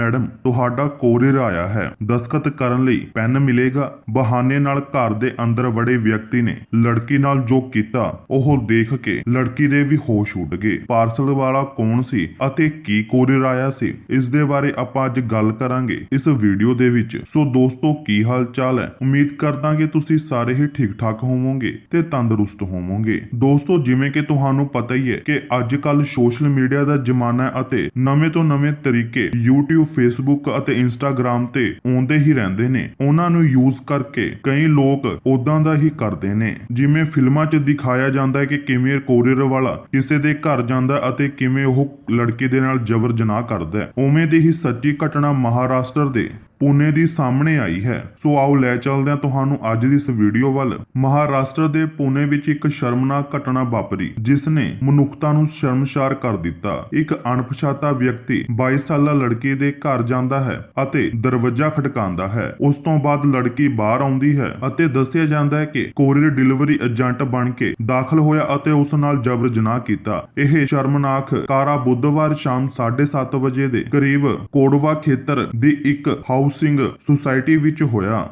Madam ਤੁਹਾਡਾ courier ਆਇਆ ਹੈ। ਦਸਖਤ ਕਰਨ ਲਈ ਪੈਨ ਮਿਲੇਗਾ। ਬਹਾਨੇ ਨਾਲ ਘਰ ਦੇ ਅੰਦਰ ਵੜੇ ਵਿਅਕਤੀ ਨੇ ਲੜਕੀ ਨਾਲ ਜੋ ਕੀਤਾ, ਉਹ ਦੇਖ ਕੇ ਲੜਕੀ ਦੇ ਵੀ ਹੋਸ਼ ਉੱਡ ਗਏ। ਪਾਰਸਲ ਵਾਲਾ ਕੌਣ ਸੀ ਅਤੇ ਕੀ ਕੋਰੀਅਰ ਆਇਆ ਸੀ? ਇਸ ਦੇ ਬਾਰੇ ਆਪਾਂ ਅੱਜ ਗੱਲ ਕਰਾਂਗੇ ਇਸ ਵੀਡੀਓ ਦੇ ਵਿੱਚ। ਸੋ ਦੋਸਤੋ, ਕੀ ਹਾਲ ਚਾਲ ਹੈ? ਉਮੀਦ ਕਰਦਾ ਕਿ ਤੁਸੀਂ ਸਾਰੇ ਹੀ ਠੀਕ ਠਾਕ ਹੋਵੋਗੇ ਤੇ ਤੰਦਰੁਸਤ ਹੋਵੋਗੇ। ਦੋਸਤੋ, ਜਿਵੇਂ ਕਿ ਤੁਹਾਨੂੰ ਪਤਾ ਹੀ ਹੈ ਕਿ ਅੱਜ ਕੱਲ ਸੋਸ਼ਲ ਮੀਡੀਆ ਦਾ ਜ਼ਮਾਨਾ ਹੈ ਅਤੇ ਨਵੇਂ ਤੋਂ ਨਵੇਂ ਤਰੀਕੇ YouTube Facebook ਅਤੇ Instagram ਤੇ ਆਉਂਦੇ ਹੀ ਰਹਿੰਦੇ ਨੇ। ਉਹਨਾਂ ਨੂੰ ਯੂਜ਼ ਕਰਕੇ ਕਈ ਲੋਕ ਉਦਾਂ ਦਾ ਹੀ ਕਰਦੇ ਨੇ। ਜਿਵੇਂ ਫਿਲਮਾਂ 'ਚ ਦਿਖਾਇਆ ਜਾਂਦਾ ਹੈ ਕਿ ਕਿਵੇਂ ਕੋਰੀਅਰ ਵਾਲਾ ਕਿਸੇ ਦੇ ਘਰ ਜਾਂਦਾ ਅਤੇ ਕਿਵੇਂ ਉਹ ਲੜਕੇ ਦੇ ਨਾਲ ਜ਼ਬਰ ਜਨਾਹ ਕਰਦਾ ਹੈ। ਉਵੇਂ ਦੀ ਹੀ ਸੱਚੀ ਘਟਨਾ ਮਹਾਰਾਸ਼ਟਰ ਦੇ ਪੁਨੇ ਦੀ ਸਾਹਮਣੇ ਆਈ ਹੈ। ਸੋ ਆਓ ਲੈ ਚੱਲਦੇ ਹਾਂ ਤੁਹਾਨੂੰ ਅੱਜ ਦੀ ਇਸ ਵੀਡੀਓ ਵੱਲ। ਮਹਾਰਾਸ਼ਟਰ ਦੇ ਪੁਣੇ ਵਿੱਚ ਇੱਕ ਸ਼ਰਮਨਾਕ ਘਟਨਾ ਵਾਪਰੀ, ਜਿਸ ਨੇ ਮਨੁੱਖਤਾ ਨੂੰ ਸ਼ਰਮਸ਼ਾਰ ਕਰ ਦਿੱਤਾ। ਇੱਕ ਅਣਪਛਾਤਾ ਵਿਅਕਤੀ 22 ਸਾਲਾ ਲੜਕੀ ਦੇ ਘਰ ਜਾਂਦਾ ਹੈ ਅਤੇ ਦਰਵਾਜ਼ਾ ਖਟਕਾਉਂਦਾ ਹੈ। ਉਸ ਤੋਂ ਬਾਅਦ ਲੜਕੀ ਬਾਹਰ ਆਉਂਦੀ ਹੈ ਅਤੇ ਦੱਸਿਆ ਜਾਂਦਾ ਹੈ ਕਿ ਕੋਰੀਅਰ ਡਿਲੀਵਰੀ ਏਜੰਟ ਬਣ ਕੇ ਦਾਖਲ ਹੋਇਆ ਅਤੇ ਉਸ ਨਾਲ ਜਬਰ ਜਨਾਹ ਕੀਤਾ। ਇਹ ਸ਼ਰਮਨਾਕ ਕਾਰਾ ਬੁੱਧਵਾਰ ਸ਼ਾਮ 7:30 ਵਜੇ ਦੇ ਕਰੀਬ ਕੋਡਵਾ ਖੇਤਰ ਦੀ ਇੱਕ ਹਾਊਸ ਹਾਊਸਿੰਗ ਸੁਸਾਇਟੀ ਵਿੱਚ ਹੋਇਆ।